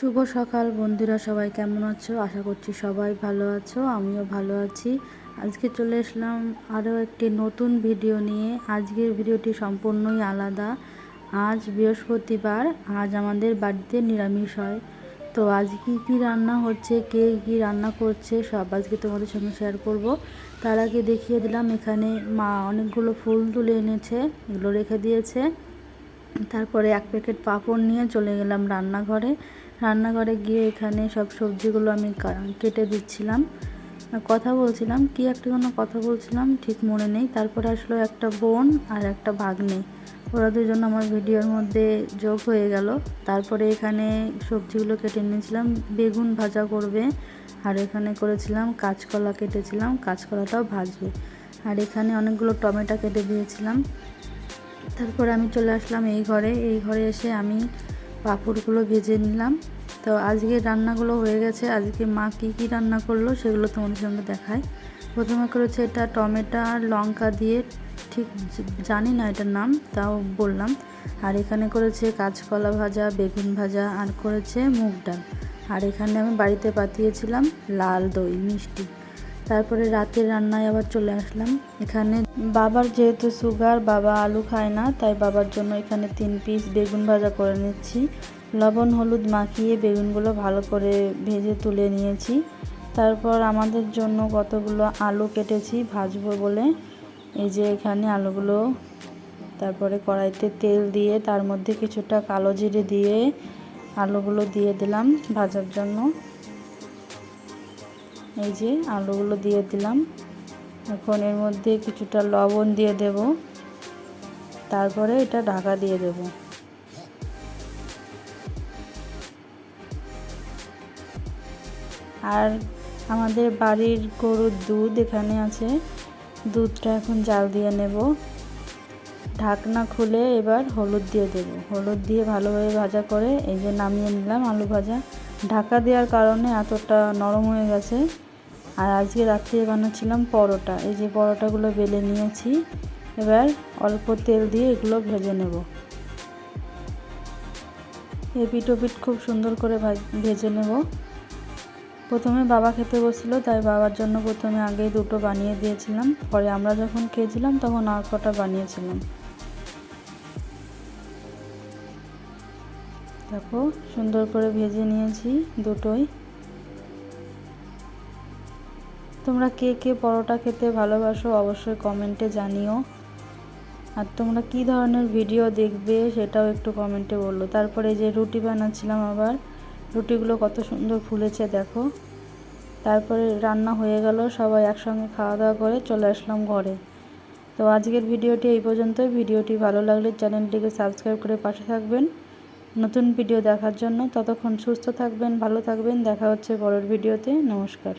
শুভ সকাল বন্ধুরা, সবাই কেমন আছো? আশা করছি সবাই ভালো আছো, আমিও ভালো আছি। আজকে চলে আসলাম আরও একটি নতুন ভিডিও নিয়ে। আজকের ভিডিওটি সম্পূর্ণই আলাদা। আজ বৃহস্পতিবার, আজ আমাদের বাড়িতে নিরামিষ হয়। তো আজ কি কি রান্না হচ্ছে, কে কি রান্না করছে, সব আজকে তোমাদের সঙ্গে শেয়ার করব। তার আগে দেখিয়ে দিলাম, এখানে মা অনেকগুলো ফুল তুলে এনেছে, এগুলো রেখে দিয়েছে। তারপরে এক প্যাকেট পাঁপড় নিয়ে চলে গেলাম রান্নাঘরে। রান্নাঘরে গিয়ে এখানে সব সবজিগুলো আমি কেটে দিচ্ছিলাম। কথা বলছিলাম, কি একটা কোনো কথা বলছিলাম, ঠিক মনে নেই। তারপরে আসলো একটা বোন আর একটা ভাগ্নে। ওরা দুজন আমার ভিডিওর মধ্যে যোগ হয়ে গেল। তারপরে এখানে সবজিগুলো কেটে নিয়েছিলাম। বেগুন ভাজা করবে। আর এখানে করেছিলাম কাঁচকলা কেটেছিলাম। কাঁচকলাটাও ভাজবে। আর এখানে অনেকগুলো টমেটো কেটে দিয়েছিলাম। তারপরে আমি চলে আসলাম এই ঘরে। এই ঘরে এসে আমি পাঁপড়গুলো ভেজে নিলাম। তো আজকে রান্নাগুলো হয়ে গেছে। আজকে মা কী কী রান্না করল সেগুলো তোমাদের সঙ্গে দেখায় প্রথমে করেছে এটা টমেটো আর লঙ্কা দিয়ে, ঠিক জানি না এটার নাম, তাও বললাম। আর এখানে করেছে কাঁচকলা ভাজা, বেগুন ভাজা, আর করেছে মুগ ডাল। আর এখানে আমি বাড়িতে পাতিয়েছিলাম লাল দই, মিষ্টি। তারপরে রাতের রান্নায় আবার চলে আসলাম। এখানে বাবার যেহেতু সুগার, বাবা আলু খায় না, তাই বাবার জন্য এখানে তিন পিস বেগুন ভাজা করে নিচ্ছি। লবণ, হলুদ মাখিয়ে বেগুনগুলো ভালো করে ভেজে তুলে নিয়েছি। তারপর আমাদের জন্য কতগুলো আলু কেটেছি ভাজবো বলে। এই যে এখানে আলুগুলো, তারপরে কড়াইতে তেল দিয়ে, তার মধ্যে কিছুটা কালো জিরে দিয়ে আলুগুলো দিয়ে দিলাম ভাজার জন্য। এই যে আলুগুলো দিয়ে দিলাম। এখন এর মধ্যে কিছুটা লবণ দিয়ে দেব। তারপরে এটা ঢাকা দিয়ে দেব। আর আমাদের বাড়ির গরুর দুধ এখানে আছে। দুধটা এখন জাল দিয়ে নেব। ঢাকনা খুলে এবার হলুদ দিয়ে দেব। হলুদ দিয়ে ভালোভাবে ভাজা করে এই যে নামিয়ে নিলাম আলু ভাজা। ঢাকা দেওয়ার কারণে এতটা নরম হয়ে গেছে। আর আজকে রাত্রে বানাচ্ছিলাম পরোটা। এই যে পরোটাগুলো বেলে নিয়েছি, এবার অল্প তেল দিয়ে এগুলো ভেজে নেব। এপিট ওপিট খুব সুন্দর করে ভেজে নেব। প্রথমে বাবা খেতে বসছিল, তাই বাবার জন্য প্রথমে আগে দুটো বানিয়ে দিয়েছিলাম। পরে আমরা যখন খেয়েছিলাম, তখন আর কটা বানিয়েছিলাম। দেখো, সুন্দর করে ভেজে নিয়েছি দুটোই। তোমরা কে কে পরোটা খেতে ভালোবাসো অবশ্যই কমেন্টে জানিও। আর তোমরা কি ধরনের ভিডিও দেখবে সেটাও একটু কমেন্টে বলল তারপরে যে রুটি বানাচ্ছিলাম আবার, রুটিগুলো কত সুন্দর ফুলেছে দেখো। তারপরে রান্না হয়ে গেল, সবাই একসঙ্গে খাওয়া দাওয়া করে চলে আসলাম ঘরে। তো আজকের ভিডিওটি এই পর্যন্তই। ভিডিওটি ভালো লাগলে চ্যানেলটিকে সাবস্ক্রাইব করে পাশে থাকবেন। নতুন ভিডিও দেখার জন্য ততক্ষণ সুস্থ থাকবেন, ভালো থাকবেন। দেখা হচ্ছে পরের ভিডিওতে। নমস্কার।